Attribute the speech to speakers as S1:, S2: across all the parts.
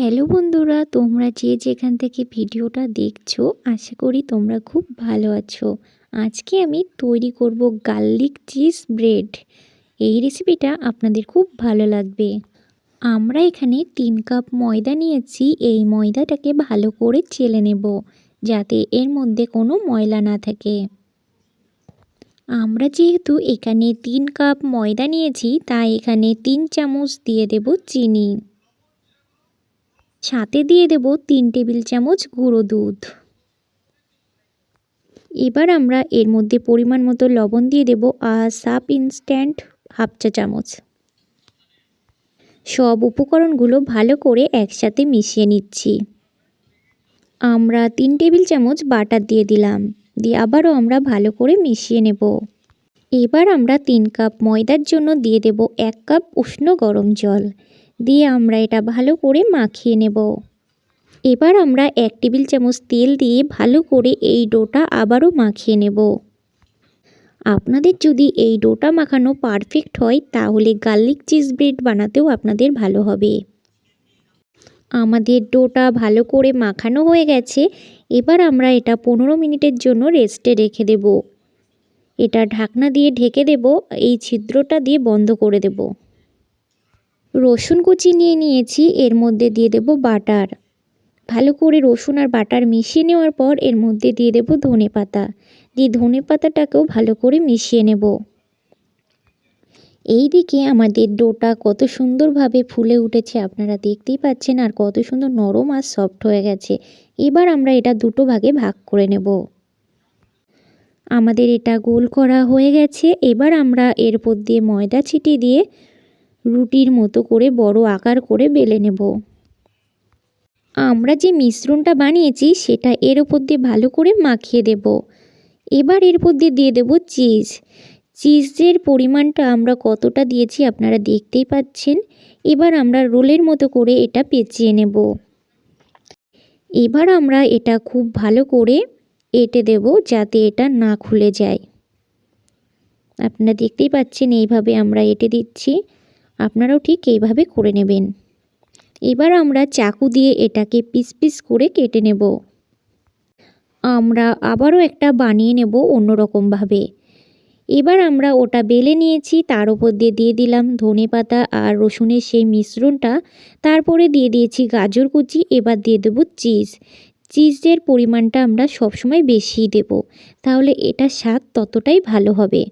S1: Hello বন্ধুরা, তোমরা যে যেখান থেকে ভিডিওটা দেখছ, আশা করি তোমরা খুব ভালো আছো। আজকে আমি তৈরি করব গার্লিক চিজ ব্রেড। এই রেসিপিটা আপনাদের খুব ভালো লাগবে। আমরা এখানে তিন কাপ ময়দা নিয়েছি, এই ময়দাটাকে ভালো করে চেলে নেব, যাতে এর মধ্যে কোনো ময়লা না থাকে। আমরা যেহেতু এখানে তিন কাপ ময়দা নিয়েছি, তাই এখানে তিন চামচ দিয়ে দেব চিনি। সাথে দিয়ে দেব তিন টেবিল চামচ গুঁড়ো দুধ। এবার আমরা এর মধ্যে পরিমাণ মতো লবণ দিয়ে দেব আর সাপ ইনস্ট্যান্ট হাফ চা চামচ। সব উপকরণগুলো ভালো করে একসাথে মিশিয়ে নিচ্ছি। আমরা তিন টেবিল চামচ বাটার দিয়ে দিলাম, দিয়ে আবারও আমরা ভালো করে মিশিয়ে নেব। এবার আমরা তিন কাপ ময়দার জন্য দিয়ে দেব এক কাপ উষ্ণ গরম জল। দিয়ে আমরা এটা ভালো করে মাখিয়ে নেব। এবার আমরা এক টেবিল চামচ তেল দিয়ে ভালো করে এই ডোটা আবারও মাখিয়ে নেব। আপনাদের যদি এই ডোটা মাখানো পারফেক্ট হয়, তাহলে গার্লিক চিজ ব্রেড বানাতেও আপনাদের ভালো হবে। আমাদের ডোটা ভালো করে মাখানো হয়ে গেছে। এবার আমরা এটা পনেরো মিনিটের জন্য রেস্টে রেখে দেব। এটা ঢাকনা দিয়ে ঢেকে দেব, এই ছিদ্রটা দিয়ে বন্ধ করে দেব। রসুন কুচি নিয়ে নিয়েছি, এর মধ্যে দিয়ে দেব বাটার। ভালো করে রসুন আর বাটার মিশিয়ে নেওয়ার পর এর মধ্যে দিয়ে দেব ধনে পাতা। দিয়ে ধনে পাতাটাকেও ভালো করে মিশিয়ে নেব। এই দিকে আমাদের ডোটা কত সুন্দরভাবে ফুলে উঠেছে, আপনারা দেখতেই পাচ্ছেন, আর কত সুন্দর নরম আর সফট হয়ে গেছে। এবার আমরা এটা দুটো ভাগে ভাগ করে নেব। আমাদের এটা গোল করা হয়ে গেছে। এবার আমরা এর উপর দিয়ে ময়দা ছিটিয়ে দিয়ে রুটির মতো করে বড় আকার করে বেলে নেব। আমরা যে মিশ্রণটা বানিয়েছি, সেটা এর ওপর দিয়ে ভালো করে মাখিয়ে দেব। এবার এর উপর দিয়ে দিয়ে দেবো চিজ। চিজের পরিমাণটা আমরা কতটা দিয়েছি আপনারা দেখতেই পাচ্ছেন। এবার আমরা রোলের মতো করে এটা পেঁচিয়ে নেব। এবার আমরা এটা খুব ভালো করে এঁটে দেব যাতে এটা না খুলে যায়। আপনারা দেখতেই পাচ্ছেন, এইভাবে আমরা এঁটে দিচ্ছি। আপনারাও ঠিক এইভাবে করে নেবেন। এবার আমরা চাকু দিয়ে এটাকে পিস পিস করে কেটে নেব। আমরা আবারও একটা বানিয়ে নেব অন্যরকমভাবে। এবার আমরা ওটা বেলে নিয়েছি, তার উপর দিয়ে দিয়ে দিলাম ধনে পাতা আর রসুনের সেই মিশ্রণটা, তারপরে দিয়ে দিয়েছি গাজর কুচি, এবার দিয়ে দেবো চিজ। চিজের পরিমাণটা আমরা সবসময় বেশিই দেব, তাহলে এটা স্বাদ ততটাই ভালো হবে।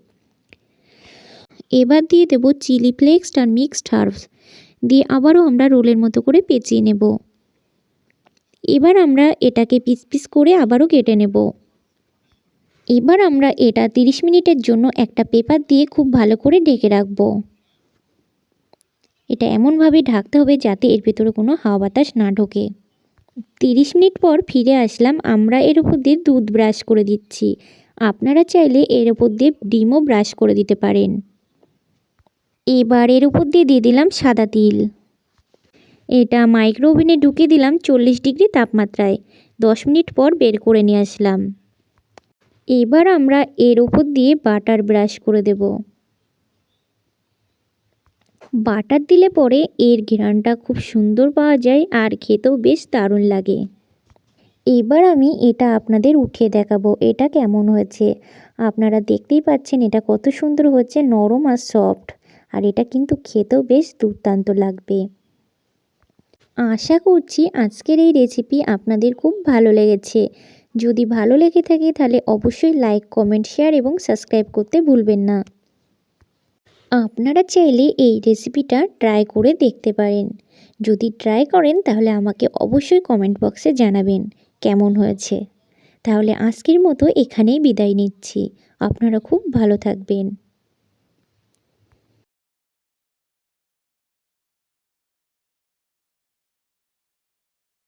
S1: এবার দিয়ে দেব চিলি ফ্লেক্স আর মিক্সড হার্বস। দিয়ে আবারও আমরা রোলের মতো করে পেঁচিয়ে নেব। এবার আমরা এটাকে পিস পিস করে আবারও কেটে নেব। এবার আমরা এটা 30 মিনিটের জন্য একটা পেপার দিয়ে খুব ভালো করে ঢেকে রাখব। এটা এমনভাবে ঢাকতে হবে যাতে এর ভেতরে কোনো হাওয়া বাতাস না ঢোকে। তিরিশ মিনিট পর ফিরে আসলাম, আমরা এর উপর দিয়ে দুধ ব্রাশ করে দিচ্ছি। আপনারা চাইলে এর উপর দিয়ে ডিমও ব্রাশ করে দিতে পারেন। এবার এর উপর দিয়ে দিয়ে দিলাম সাদা তিল। এটা মাইক্রো ওভেনে ঢুকে দিলাম চল্লিশ ডিগ্রি তাপমাত্রায়। দশ মিনিট পর বের করে নিয়ে আসলাম। এবার আমরা এর উপর দিয়ে বাটার ব্রাশ করে দেব। বাটার দিলে পরে এর ঘ্রাণটা খুব সুন্দর পাওয়া যায় আর খেতেও বেশ দারুণ লাগে। এবার আমি এটা আপনাদের উঠিয়ে দেখাবো, এটা কেমন হয়েছে? আপনারা দেখতেই পাচ্ছেন এটা কত সুন্দর হচ্ছে নরম আর সফট আর এটা কিন্তু খেতেও বেশ দুর্দান্ত লাগবে। আশা করছি আজকের এই রেসিপি আপনাদের খুব ভালো লেগেছে। যদি ভালো লেগে থাকে তাহলে অবশ্যই লাইক কমেন্ট শেয়ার এবং সাবস্ক্রাইব করতে ভুলবেন না। আপনারা চাইলে এই রেসিপিটা ট্রাই করে দেখতে পারেন। যদি ট্রাই করেন তাহলে আমাকে অবশ্যই কমেন্ট বক্সে জানাবেন কেমন হয়েছে। তাহলে আজকের মতো এখানেই বিদায় নিচ্ছি। আপনারা খুব ভালো থাকবেন।